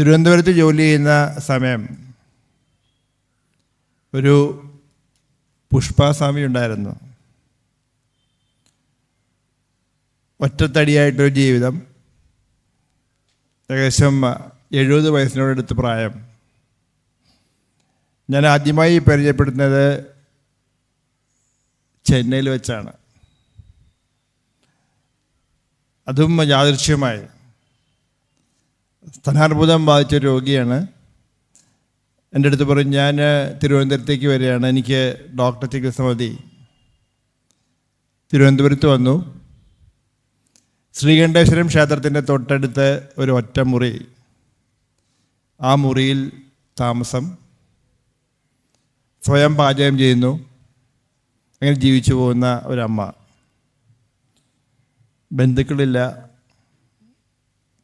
തിരുവനന്തപുരത്ത് ജോലി ചെയ്യുന്ന സമയം ഒരു പുഷ്പാസ്വാമി ഉണ്ടായിരുന്നു. ഒറ്റത്തടിയായിട്ടൊരു ജീവിതം. ഏകദേശം എഴുപത് വയസ്സിനോടടുത്ത് പ്രായം. ഞാൻ ആദ്യമായി പരിചയപ്പെടുന്നത് ചെന്നൈയിൽ വെച്ചാണ്. അതും യാദൃശ്യമായി സ്ഥാനാർബുദം ബാധിച്ച രോഗിയാണ്. എന്റെ അടുത്ത് പറയും ഞാൻ തിരുവനന്തപുരത്തേക്ക് വരികയാണ്. എനിക്ക് ഡോക്ടർ ചികിത്സ മതി. തിരുവനന്തപുരത്ത് വന്നു. ശ്രീകണ്ഠേശ്വരം ക്ഷേത്രത്തിന്റെ തൊട്ടടുത്ത് ഒരു ഒറ്റമുറി. ആ മുറിയിൽ താമസം. സ്വയം പാചകം ചെയ്യുന്നു. അങ്ങനെ ജീവിച്ചു പോകുന്ന ഒരമ്മ. ബന്ധുക്കളില്ല.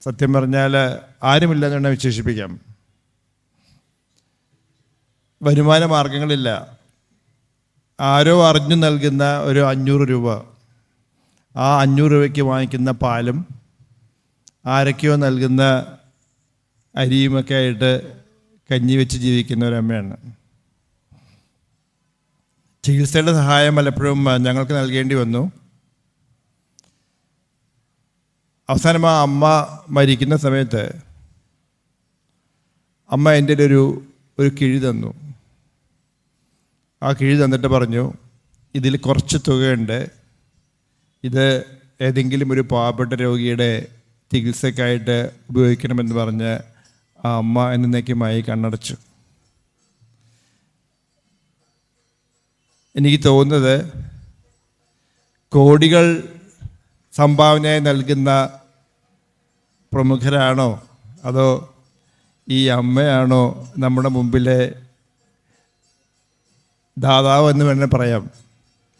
സത്യം പറഞ്ഞാൽ എന്ന് വേണം വിശേഷിപ്പിക്കാം. വരുമാന മാർഗങ്ങളില്ല ആരോ അറിഞ്ഞു നൽകുന്ന ഒരു അഞ്ഞൂറ് രൂപ. ആ അഞ്ഞൂറ് രൂപയ്ക്ക് വാങ്ങിക്കുന്ന പാലും ആരൊക്കെയോ നൽകുന്ന അരിയുമൊക്കെ ആയിട്ട് കഞ്ഞി വെച്ച് ജീവിക്കുന്ന ഒരമ്മയാണ് ചികിത്സയുടെ സഹായം പലപ്പോഴും ഞങ്ങൾക്ക് നൽകേണ്ടി വന്നു. അവസാനം ആ അമ്മ മരിക്കുന്ന സമയത്ത് അമ്മ എന്റെ ഒരു ഒരു കിഴി തന്നു. ആ കിഴി തന്നിട്ട് പറഞ്ഞു ഇതിൽ കുറച്ച് തുകയുണ്ട്. ഇത് ഏതെങ്കിലും ഒരു പാവപ്പെട്ട രോഗിയുടെ ചികിത്സക്കായിട്ട് ഉപയോഗിക്കണമെന്ന് പറഞ്ഞ് ആ അമ്മ എന്നേക്കുമായി കണ്ണടച്ചു. എനിക്ക് തോന്നുന്നത് കോടികൾ സംഭാവനയായി നൽകുന്ന പ്രമുഖരാണോ? അതോ ഈ അമ്മയാണോ നമ്മുടെ മുമ്പിലെ ദാതാവ് എന്ന് വേണേൽ പറയാം.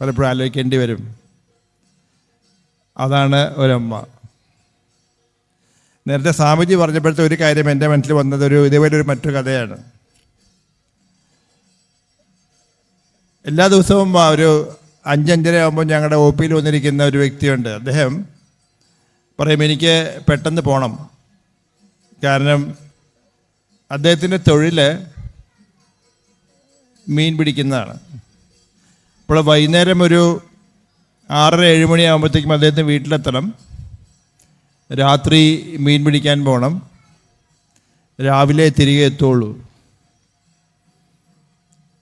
പലപ്പോഴും ആലോചിക്കേണ്ടി വരും. അതാണ് ഒരമ്മ. നേരത്തെ സ്വാമിജി പറഞ്ഞപ്പോഴത്തെ ഒരു കാര്യം എന്റെ മനസ്സിൽ വന്നത് ഒരു ഇതേപോലെ ഒരു മറ്റൊരു കഥയാണ്. എല്ലാ ദിവസവും ഒരു അഞ്ചഞ്ചര ആകുമ്പോൾ ഞങ്ങളുടെ ഒ പിയിൽ വന്നിരിക്കുന്ന ഒരു വ്യക്തിയുണ്ട്. അദ്ദേഹം പറയും എനിക്ക് പെട്ടെന്ന് പോകണം കാരണം അദ്ദേഹത്തിന്റെ തൊഴിൽ മീൻ പിടിക്കുന്നതാണ്. ഇപ്പോൾ വൈകുന്നേരം ഒരു ആറര ഏഴ് മണിയാകുമ്പോഴത്തേക്കും അദ്ദേഹത്തിന് വീട്ടിലെത്തണം. രാത്രി മീൻ പിടിക്കാൻ പോകണം രാവിലെ തിരികെ എത്തുള്ളൂ.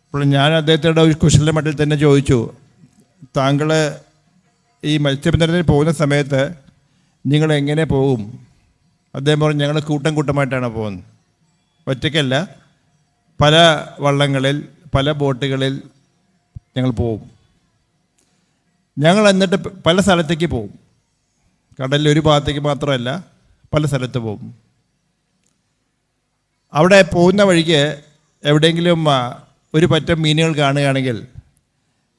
അപ്പോൾ ഞാൻ അദ്ദേഹത്തോട് ഒരു കുശല മട്ടിൽ തന്നെ ചോദിച്ചു താങ്കൾ ഈ മത്സ്യബന്ധനത്തിന് പോകുന്ന സമയത്ത് നിങ്ങൾ എങ്ങനെ പോകും? അദ്ദേഹം പറഞ്ഞു ഞങ്ങൾ കൂട്ടം കൂട്ടമായിട്ടാണ് പോകുന്നത്. ഒറ്റയ്ക്കല്ല പല വള്ളങ്ങളിൽ പല ബോട്ടുകളിൽ ഞങ്ങൾ പോകും. ഞങ്ങൾ എന്നിട്ട് പല സ്ഥലത്തേക്ക് പോകും. കടലിൽ ഒരു ഭാഗത്തേക്ക് മാത്രമല്ല പല സ്ഥലത്ത് പോകും. അവിടെ പോകുന്ന വഴിക്ക് എവിടെയെങ്കിലും ഒരു പറ്റം മീനുകൾ കാണുകയാണെങ്കിൽ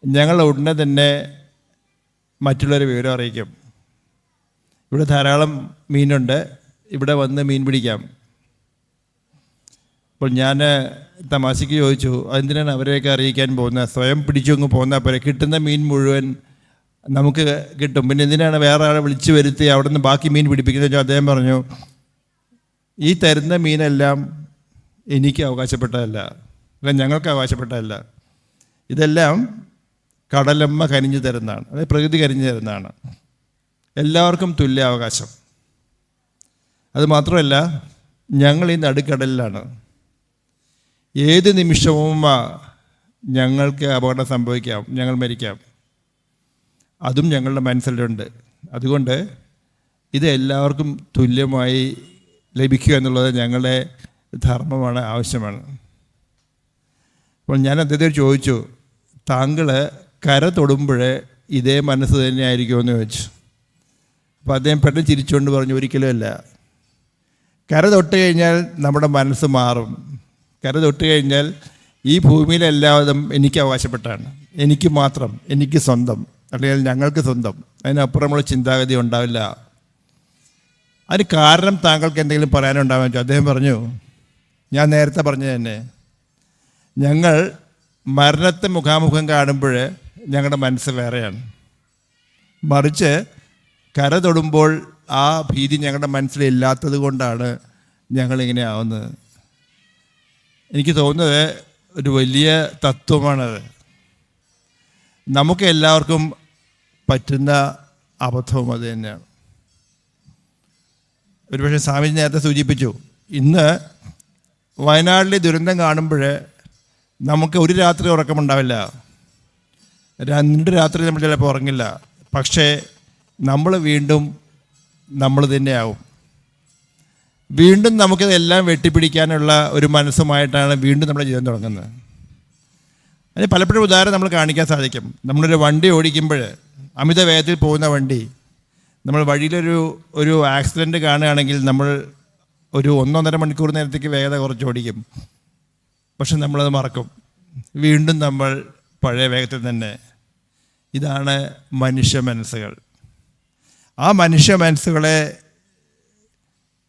ഞങ്ങൾ ഉടനെ തന്നെ മറ്റുള്ളവരെ വിവരം അറിയിക്കും. ഇവിടെ ധാരാളം മീനുണ്ട്. ഇവിടെ വന്ന് മീൻ പിടിക്കാം. അപ്പോൾ ഞാൻ തമാശയ്ക്ക് ചോദിച്ചു അതെന്തിനാണ് അവരെയൊക്കെ അറിയിക്കാൻ പോകുന്നത് സ്വയം പിടിച്ചു അങ്ങ് പോകുന്ന പോലെ കിട്ടുന്ന മീൻ മുഴുവൻ നമുക്ക് കിട്ടും. പിന്നെ എന്തിനാണ് വേറെ ആളെ വിളിച്ചു വരുത്തി അവിടെ നിന്ന് ബാക്കി മീൻ പിടിപ്പിക്കുന്നത്? വെച്ചാൽ അദ്ദേഹം പറഞ്ഞു ഈ തരുന്ന മീനെല്ലാം എനിക്ക് അവകാശപ്പെട്ടതല്ല. അല്ല ഞങ്ങൾക്ക് അവകാശപ്പെട്ടതല്ല. ഇതെല്ലാം കടലമ്മ കനിഞ്ഞു തരുന്നതാണ്. അതായത് പ്രകൃതി കനിഞ്ഞു തരുന്നതാണ്. എല്ലാവർക്കും തുല്യ അവകാശം. അത് മാത്രമല്ല ഞങ്ങൾ ഈ നടുക്കടലിലാണ്. ഏത് നിമിഷവും ഞങ്ങൾക്ക് അപകടം സംഭവിക്കാം ഞങ്ങൾ മരിക്കാം. അതും ഞങ്ങളുടെ മനസ്സിലുണ്ട്. അതുകൊണ്ട് ഇത് എല്ലാവർക്കും തുല്യമായി ലഭിക്കുക എന്നുള്ളത് ഞങ്ങളുടെ ധർമ്മമാണ് ആവശ്യമാണ്. അപ്പോൾ ഞാൻ അദ്ദേഹത്തോട് ചോദിച്ചു താങ്കൾ കര തൊടുമ്പോഴേ ഇതേ മനസ്സ് തന്നെയായിരിക്കുമെന്ന് ചോദിച്ചു. അപ്പോൾ അദ്ദേഹം പെട്ടെന്ന് ചിരിച്ചുകൊണ്ട് പറഞ്ഞു ഒരിക്കലും അല്ല. കര തൊട്ട് കഴിഞ്ഞാൽ നമ്മുടെ മനസ്സ് മാറും. കര തൊട്ട് കഴിഞ്ഞാൽ ഈ ഭൂമിയിലെല്ലാവരും എനിക്ക് അവകാശപ്പെട്ടാണ്. എനിക്ക് മാത്രം എനിക്ക് സ്വന്തം. അല്ലെങ്കിൽ ഞങ്ങൾക്ക് സ്വന്തം. അതിനപ്പുറമുള്ള ചിന്താഗതി ഉണ്ടാവില്ല. അതിന് കാരണം താങ്കൾക്ക് എന്തെങ്കിലും പറയാനുണ്ടാവാൻ വെച്ചു അദ്ദേഹം പറഞ്ഞു ഞാൻ നേരത്തെ പറഞ്ഞു തന്നെ. ഞങ്ങൾ മരണത്തെ മുഖാമുഖം കാണുമ്പോൾ ഞങ്ങളുടെ മനസ്സ് വേറെയാണ്. മറിച്ച് കര തൊടുമ്പോൾ ആ ഭീതി ഞങ്ങളുടെ മനസ്സിലില്ലാത്തത് കൊണ്ടാണ് ഞങ്ങളിങ്ങനെ ആവുന്നത്. എനിക്ക് തോന്നുന്നത് ഒരു വലിയ തത്വമാണത്. നമുക്ക് എല്ലാവർക്കും പറ്റുന്ന അബദ്ധവും അത് തന്നെയാണ്. ഒരുപക്ഷെ സ്വാമി നേരത്തെ സൂചിപ്പിച്ചു ഇന്ന് വയനാട്ടിലെ ദുരന്തം കാണുമ്പോൾ നമുക്ക് ഒരു രാത്രി ഉറക്കമുണ്ടാവില്ല. രണ്ട് രാത്രി നമ്മൾ ചിലപ്പോൾ ഉറങ്ങില്ല. പക്ഷേ നമ്മൾ വീണ്ടും നമ്മൾ തന്നെയാവും വീണ്ടും നമുക്കിതെല്ലാം വെട്ടിപ്പിടിക്കാനുള്ള ഒരു മനസ്സുമായിട്ടാണ് വീണ്ടും നമ്മുടെ ജീവിതം തുടങ്ങുന്നത്. അതിന് പലപ്പോഴും ഉദാഹരണം നമ്മൾ കാണിക്കാൻ സാധിക്കും. നമ്മളൊരു വണ്ടി ഓടിക്കുമ്പോൾ അമിത വേഗത്തിൽ പോകുന്ന വണ്ടി നമ്മൾ വഴിയിലൊരു ഒരു ആക്സിഡന്റ് കാണുകയാണെങ്കിൽ നമ്മൾ ഒരു ഒന്നൊന്നര മണിക്കൂർ നേരത്തേക്ക് വേഗത കുറച്ച് ഓടിക്കും. പക്ഷെ നമ്മളത് മറക്കും. വീണ്ടും നമ്മൾ പഴയ വേഗത്തിൽ തന്നെ. ഇതാണ് മനുഷ്യ മനസ്സുകൾ. ആ മനുഷ്യ മനസ്സുകളെ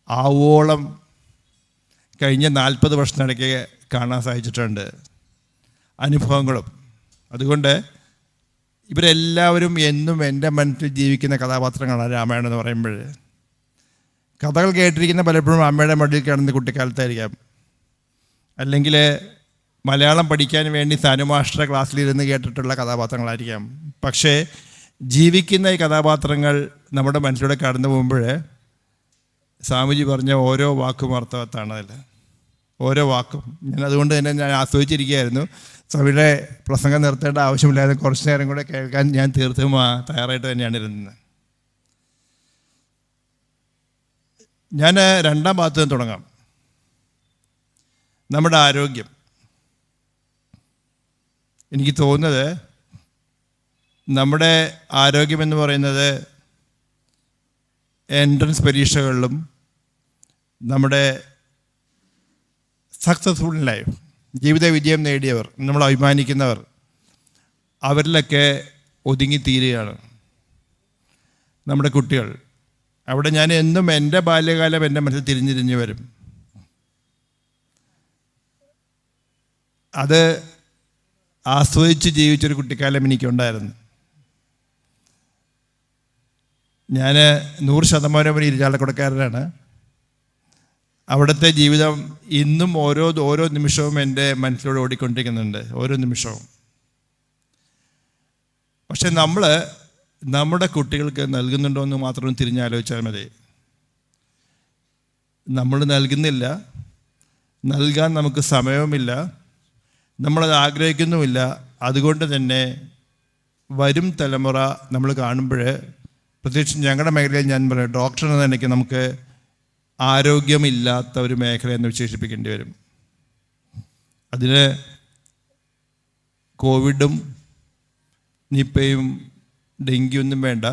ആവോളം കഴിഞ്ഞ നാൽപ്പത് വർഷത്തിനിടയ്ക്ക് കാണാൻ സാധിച്ചിട്ടുണ്ട്. അനുഭവങ്ങളും. അതുകൊണ്ട് ഇവരെല്ലാവരും എന്നും എന്റെ മനസ്സിൽ ജീവിക്കുന്ന കഥാപാത്രങ്ങളാണ് രാമായണം എന്ന് പറയുമ്പോൾ. കഥകൾ കേട്ടിരിക്കുന്ന പലപ്പോഴും അമ്മയുടെ മടിയിൽ കിടന്ന് കുട്ടിക്കാലത്തായിരിക്കാം. അല്ലെങ്കിൽ മലയാളം പഠിക്കാൻ വേണ്ടി സാനുമാഷ്ട ക്ലാസ്സിലിരുന്ന് കേട്ടിട്ടുള്ള കഥാപാത്രങ്ങളായിരിക്കാം. പക്ഷേ ജീവിക്കുന്ന ഈ കഥാപാത്രങ്ങൾ നമ്മുടെ മനസ്സിലൂടെ കടന്നു പോകുമ്പോൾ സ്വാമിജി പറഞ്ഞ ഓരോ വാക്കും അർത്ഥവത്താണ് അതിൽ. ഓരോ വാക്കും. ഞാൻ അതുകൊണ്ട് തന്നെ ഞാൻ ആസ്വദിച്ചിരിക്കുകയായിരുന്നു. സ്വാമിയുടെ പ്രസംഗം നിർത്തേണ്ട ആവശ്യമില്ലാതെ കുറച്ച് നേരം കൂടെ കേൾക്കാൻ ഞാൻ തീർത്തും തയ്യാറായിട്ട് തന്നെയാണ് ഇരുന്നത്. ഞാൻ രണ്ടാം ഭാഗത്ത് നിന്ന് തുടങ്ങാം. നമ്മുടെ ആരോഗ്യം. എനിക്ക് തോന്നുന്നത് നമ്മുടെ ആരോഗ്യം എന്ന് പറയുന്നത് എൻട്രൻസ് പരീക്ഷകളിലും നമ്മുടെ സക്സസ്ഫുൾ ലൈഫ് ജീവിത വിജയം നേടിയവർ നമ്മൾ അഭിമാനിക്കുന്നവർ അവരിലൊക്കെ ഒതുങ്ങിത്തീരുകയാണ് നമ്മുടെ കുട്ടികൾ അവിടെ ഞാൻ എന്നും എന്റെ ബാല്യകാലം എന്റെ മനസ്സിൽ തിരിഞ്ഞിരിഞ്ഞു വരും. അത് ആസ്വദിച്ച് ജീവിച്ചൊരു കുട്ടിക്കാലം എനിക്കുണ്ടായിരുന്നു. ഞാൻ നൂറ് ശതമാനം ഒരു ഇരുചാലക്കുടക്കാരനാണ്. അവിടുത്തെ ജീവിതം ഇന്നും ഓരോ ഓരോ നിമിഷവും എന്റെ മനസ്സിലൂടെ ഓടിക്കൊണ്ടിരിക്കുന്നുണ്ട്. ഓരോ നിമിഷവും. പക്ഷെ നമ്മൾ നമ്മുടെ കുട്ടികൾക്ക് നൽകുന്നുണ്ടോ എന്ന് മാത്രം തിരിഞ്ഞാലോചിച്ചാൽ മതി. നമ്മൾ നൽകുന്നില്ല. നൽകാൻ നമുക്ക് സമയവുമില്ല. നമ്മളത് ആഗ്രഹിക്കുന്നുമില്ല. അതുകൊണ്ട് തന്നെ വരും തലമുറ നമ്മൾ കാണുമ്പോൾ പ്രത്യേകിച്ച് ഞങ്ങളുടെ മേഖലയിൽ ഞാൻ പറയാം ഡോക്ടർ എന്ന നിലയ്ക്ക് നമുക്ക് ആരോഗ്യമില്ലാത്ത ഒരു മേഖല എന്ന് വിശേഷിപ്പിക്കേണ്ടി വരും. അതിന് കോവിഡും നിപ്പയും ഡെങ്കിയൊന്നും വേണ്ട.